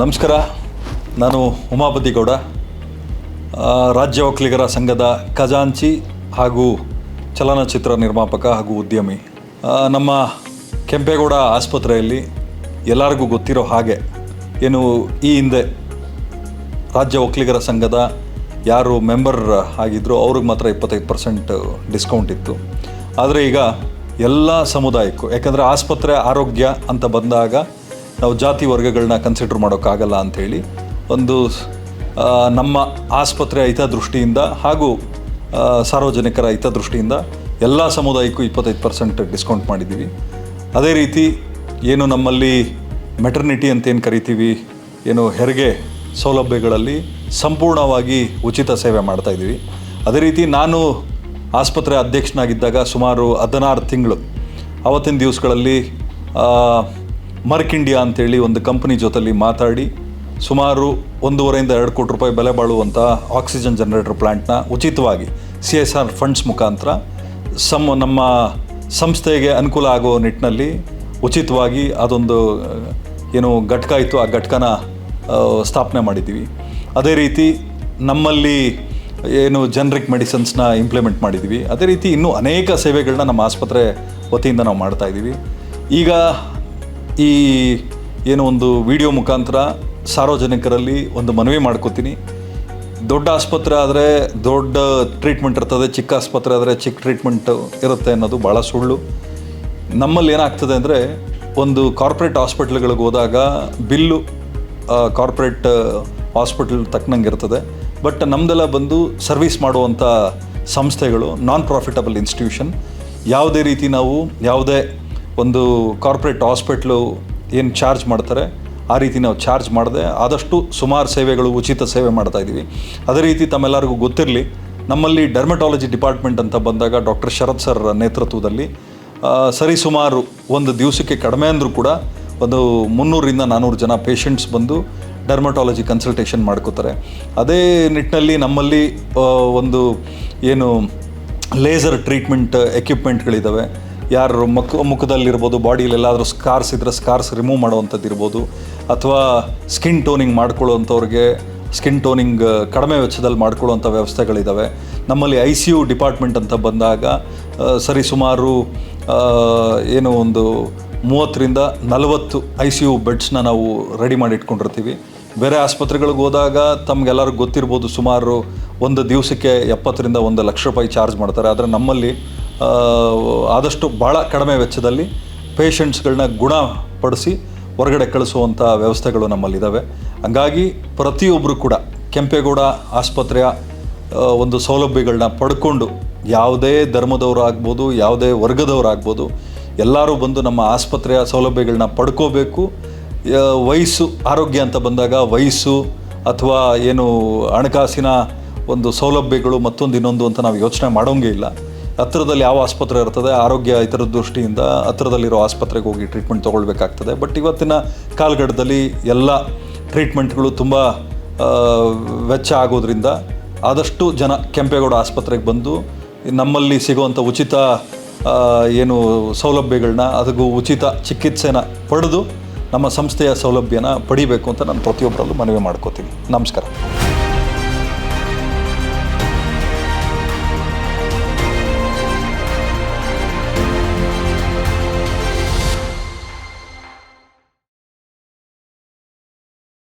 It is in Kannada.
ನಮಸ್ಕಾರ. ನಾನು ಉಮಾಪತಿ ಗೌಡ. ರಾಜ್ಯ ಒಕ್ಕಲಿಗರ ಸಂಘದ ಖಜಾಂಚಿ ಹಾಗೂ ಚಲನಚಿತ್ರ ನಿರ್ಮಾಪಕ ಹಾಗೂ ಉದ್ಯಮಿ. ನಮ್ಮ ಕೆಂಪೇಗೌಡ ಆಸ್ಪತ್ರೆಯಲ್ಲಿ ಎಲ್ಲರಿಗೂ ಗೊತ್ತಿರೋ ಹಾಗೆ ಏನು ಈ ಹಿಂದೆ ರಾಜ್ಯ ಒಕ್ಕಲಿಗರ ಸಂಘದ ಯಾರು ಮೆಂಬರ್ ಆಗಿದ್ದರು ಅವ್ರಿಗೆ ಮಾತ್ರ ಇಪ್ಪತ್ತೈದು ಪರ್ಸೆಂಟ್ ಡಿಸ್ಕೌಂಟ್ ಇತ್ತು. ಆದರೆ ಈಗ ಎಲ್ಲ ಸಮುದಾಯಕ್ಕೂ, ಯಾಕಂದರೆ ಆಸ್ಪತ್ರೆ ಆರೋಗ್ಯ ಅಂತ ಬಂದಾಗ ನಾವು ಜಾತಿ ವರ್ಗಗಳನ್ನ ಕನ್ಸಿಡರ್ ಮಾಡೋಕ್ಕಾಗಲ್ಲ ಅಂಥೇಳಿ ಒಂದು ನಮ್ಮ ಆಸ್ಪತ್ರೆಯ ಹಿತದೃಷ್ಟಿಯಿಂದ ಹಾಗೂ ಸಾರ್ವಜನಿಕರ ಹಿತದೃಷ್ಟಿಯಿಂದ ಎಲ್ಲ ಸಮುದಾಯಕ್ಕೂ ಇಪ್ಪತ್ತೈದು ಪರ್ಸೆಂಟ್ ಡಿಸ್ಕೌಂಟ್ ಮಾಡಿದ್ದೀವಿ. ಅದೇ ರೀತಿ ಏನು ನಮ್ಮಲ್ಲಿ ಮೆಟರ್ನಿಟಿ ಅಂತ ಏನು ಕರಿತೀವಿ, ಏನು ಹೆರಿಗೆ ಸೌಲಭ್ಯಗಳಲ್ಲಿ ಸಂಪೂರ್ಣವಾಗಿ ಉಚಿತ ಸೇವೆ ಮಾಡ್ತಾಯಿದ್ದೀವಿ ಅದೇ ರೀತಿ ನಾನು ಆಸ್ಪತ್ರೆ ಅಧ್ಯಕ್ಷನಾಗಿದ್ದಾಗ ಸುಮಾರು ಹದಿನಾರು ತಿಂಗಳು, ಅವತ್ತಿನ ದಿವಸಗಳಲ್ಲಿ ಮರ್ಕ್ ಇಂಡಿಯಾ ಅಂತೇಳಿ ಒಂದು ಕಂಪ್ನಿ ಜೊತೆಲಿ ಮಾತಾಡಿ ಸುಮಾರು ಒಂದೂವರೆಯಿಂದ ಎರಡು ಕೋಟಿ ರೂಪಾಯಿ ಬೆಲೆ ಬಾಳುವಂಥ ಆಕ್ಸಿಜನ್ ಜನರೇಟರ್ ಪ್ಲ್ಯಾಂಟ್ನ ಉಚಿತವಾಗಿ ಸಿ ಎಸ್ ಆರ್ ಫಂಡ್ಸ್ ಮುಖಾಂತರ ಸಮ ನಮ್ಮ ಸಂಸ್ಥೆಗೆ ಅನುಕೂಲ ಆಗೋ ನಿಟ್ಟಿನಲ್ಲಿ ಉಚಿತವಾಗಿ ಅದೊಂದು ಏನು ಘಟಕ ಇತ್ತು, ಆ ಘಟಕನ ಸ್ಥಾಪನೆ ಮಾಡಿದ್ದೀವಿ. ಅದೇ ರೀತಿ ನಮ್ಮಲ್ಲಿ ಏನು ಜನರಿಕ್ ಮೆಡಿಸನ್ಸ್ನ ಇಂಪ್ಲಿಮೆಂಟ್ ಮಾಡಿದ್ದೀವಿ. ಅದೇ ರೀತಿ ಇನ್ನೂ ಅನೇಕ ಸೇವೆಗಳನ್ನ ನಮ್ಮ ಆಸ್ಪತ್ರೆ ವತಿಯಿಂದ ನಾವು ಮಾಡ್ತಾಯಿದ್ದೀವಿ ಈಗ ಈ ಏನು ಒಂದು ವಿಡಿಯೋ ಮುಖಾಂತರ ಸಾರ್ವಜನಿಕರಲ್ಲಿ ಒಂದು ಮನವಿ ಮಾಡ್ಕೋತೀನಿ. ದೊಡ್ಡ ಆಸ್ಪತ್ರೆ ಆದರೆ ದೊಡ್ಡ ಟ್ರೀಟ್ಮೆಂಟ್ ಇರ್ತದೆ, ಚಿಕ್ಕ ಆಸ್ಪತ್ರೆ ಆದರೆ ಚಿಕ್ಕ ಟ್ರೀಟ್ಮೆಂಟ್ ಇರುತ್ತೆ ಅನ್ನೋದು ಭಾಳ ಸುಳ್ಳು. ನಮ್ಮಲ್ಲಿ ಏನಾಗ್ತದೆ ಅಂದರೆ ಒಂದು ಕಾರ್ಪೊರೇಟ್ ಹಾಸ್ಪಿಟ್ಲ್ಗಳಿಗೆ ಹೋದಾಗ ಬಿಲ್ಲು ಕಾರ್ಪೊರೇಟ್ ಹಾಸ್ಪಿಟ್ಲ್ ತಕ್ಕನಂಗೆ ಇರ್ತದೆ. ಬಟ್ ನಮ್ದೆಲ್ಲ ಬಂದು ಸರ್ವಿಸ್ ಮಾಡುವಂಥ ಸಂಸ್ಥೆಗಳು ನಾನ್ ಪ್ರಾಫಿಟಬಲ್ ಇನ್ಸ್ಟಿಟ್ಯೂಷನ್ ಯಾವುದೇ ರೀತಿ ನಾವು ಯಾವುದೇ ಒಂದು ಕಾರ್ಪೊರೇಟ್ ಹಾಸ್ಪಿಟ್ಲು ಏನು ಚಾರ್ಜ್ ಮಾಡ್ತಾರೆ, ಆ ರೀತಿ ನಾವು ಚಾರ್ಜ್ ಮಾಡದೆ ಆದಷ್ಟು ಸುಮಾರು ಸೇವೆಗಳು ಉಚಿತ ಸೇವೆ ಮಾಡ್ತಾ ಇದ್ದೀವಿ ಅದೇ ರೀತಿ ತಮ್ಮೆಲ್ಲರಿಗೂ ಗೊತ್ತಿರಲಿ, ನಮ್ಮಲ್ಲಿ ಡರ್ಮೆಟಾಲಜಿ ಡಿಪಾರ್ಟ್ಮೆಂಟ್ ಅಂತ ಬಂದಾಗ ಡಾಕ್ಟರ್ ಶರತ್ ಸರ್ ನೇತೃತ್ವದಲ್ಲಿ ಸರಿ ಸರಿಸುಮಾರು ಒಂದು ದಿವಸಕ್ಕೆ ಕಡಿಮೆ ಅಂದರೂ ಕೂಡ ಒಂದು ಮುನ್ನೂರಿಂದ ನಾನ್ನೂರು ಜನ ಪೇಷಂಟ್ಸ್ ಬಂದು ಡರ್ಮಟಾಲಜಿ ಕನ್ಸಲ್ಟೇಷನ್ ಮಾಡ್ಕೋತಾರೆ. ಅದೇ ನಿಟ್ಟಿನಲ್ಲಿ ನಮ್ಮಲ್ಲಿ ಒಂದು ಏನು ಲೇಸರ್ ಟ್ರೀಟ್ಮೆಂಟ್ ಎಕ್ವಿಪ್ಮೆಂಟ್ಗಳಿದ್ದಾವೆ ಯಾರು ಮುಖ ಮುಖದಲ್ಲಿರ್ಬೋದು ಬಾಡಿಯಲ್ಲಿ ಎಲ್ಲಾದರೂ ಸ್ಕಾರ್ಸ್ ಇದ್ದರೆ ಸ್ಕಾರ್ಸ್ ರಿಮೂವ್ ಮಾಡುವಂಥದ್ದು ಇರ್ಬೋದು. ಅಥವಾ ಸ್ಕಿನ್ ಟೋನಿಂಗ್ ಮಾಡ್ಕೊಳ್ಳೋವಂಥವ್ರಿಗೆ ಸ್ಕಿನ್ ಟೋನಿಂಗ್ ಕಡಿಮೆ ವೆಚ್ಚದಲ್ಲಿ ಮಾಡ್ಕೊಳ್ಳುವಂಥ ವ್ಯವಸ್ಥೆಗಳಿದ್ದಾವೆ ನಮ್ಮಲ್ಲಿ ಐ ಸಿ ಯು ಡಿಪಾರ್ಟ್ಮೆಂಟ್ ಅಂತ ಬಂದಾಗ ಸರಿ ಸುಮಾರು ಏನು ಒಂದು ಮೂವತ್ತರಿಂದ ನಲವತ್ತು ಐ ಸಿ ಯು ಬೆಡ್ಸ್ನ ನಾವು ರೆಡಿ ಮಾಡಿ ಇಟ್ಕೊಂಡಿರ್ತೀವಿ ಬೇರೆ ಆಸ್ಪತ್ರೆಗಳಿಗೆ ಹೋದಾಗ ತಮಗೆಲ್ಲರಿಗೂ ಗೊತ್ತಿರ್ಬೋದು ಸುಮಾರು ಒಂದು ದಿವಸಕ್ಕೆ ಎಪ್ಪತ್ತರಿಂದ ಒಂದು ಲಕ್ಷ ರೂಪಾಯಿ ಚಾರ್ಜ್ ಮಾಡ್ತಾರೆ. ಆದರೆ ನಮ್ಮಲ್ಲಿ ಆದಷ್ಟು ಭಾಳ ಕಡಿಮೆ ವೆಚ್ಚದಲ್ಲಿ ಪೇಷಂಟ್ಸ್ಗಳನ್ನ ಗುಣಪಡಿಸಿ ಹೊರಗಡೆ ಕಳಿಸುವಂಥ ವ್ಯವಸ್ಥೆಗಳು ನಮ್ಮಲ್ಲಿದ್ದಾವೆ ಹಂಗಾಗಿ ಪ್ರತಿಯೊಬ್ಬರು ಕೂಡ ಕೆಂಪೇಗೌಡ ಆಸ್ಪತ್ರೆಯ ಒಂದು ಸೌಲಭ್ಯಗಳನ್ನ ಪಡ್ಕೊಂಡು ಯಾವುದೇ ಧರ್ಮದವರು ಆಗ್ಬೋದು, ಯಾವುದೇ ವರ್ಗದವರಾಗ್ಬೋದು ಎಲ್ಲರೂ ಬಂದು ನಮ್ಮ ಆಸ್ಪತ್ರೆಯ ಸೌಲಭ್ಯಗಳನ್ನ ಪಡ್ಕೋಬೇಕು. ವಯಸ್ಸು, ಆರೋಗ್ಯ ಅಂತ ಬಂದಾಗ ವಯಸ್ಸು ಅಥವಾ ಏನು ಹಣಕಾಸಿನ ಒಂದು ಸೌಲಭ್ಯಗಳು ಮತ್ತೊಂದು ಇನ್ನೊಂದು ಅಂತ ನಾವು ಯೋಚನೆ ಮಾಡೋಂಗೇ ಇಲ್ಲ. ಹತ್ರದಲ್ಲಿ ಯಾವ ಆಸ್ಪತ್ರೆ ಇರ್ತದೆ? ಆರೋಗ್ಯ ಇತರ ದೃಷ್ಟಿಯಿಂದ ಹತ್ತಿರದಲ್ಲಿರೋ ಆಸ್ಪತ್ರೆಗೆ ಹೋಗಿ ಟ್ರೀಟ್ಮೆಂಟ್ ತೊಗೊಳ್ಬೇಕಾಗ್ತದೆ. ಬಟ್ ಇವತ್ತಿನ ಕಾಲಘಟ್ಟದಲ್ಲಿ ಎಲ್ಲ ಟ್ರೀಟ್ಮೆಂಟ್ಗಳು ತುಂಬ ವೆಚ್ಚ ಆಗೋದ್ರಿಂದ ಆದಷ್ಟು ಜನ ಕೆಂಪೇಗೌಡ ಆಸ್ಪತ್ರೆಗೆ ಬಂದು ನಮ್ಮಲ್ಲಿ ಸಿಗುವಂಥ ಉಚಿತ ಏನು ಸೌಲಭ್ಯಗಳನ್ನ, ಅದಕ್ಕೂ ಉಚಿತ ಚಿಕಿತ್ಸೆನ ಪಡೆದು ನಮ್ಮ ಸಂಸ್ಥೆಯ ಸೌಲಭ್ಯನ ಪಡಿಬೇಕು ಅಂತ ನಾನು ಪ್ರತಿಯೊಬ್ಬರಲ್ಲೂ ಮನವಿ ಮಾಡ್ಕೋತೀನಿ. ನಮಸ್ಕಾರ.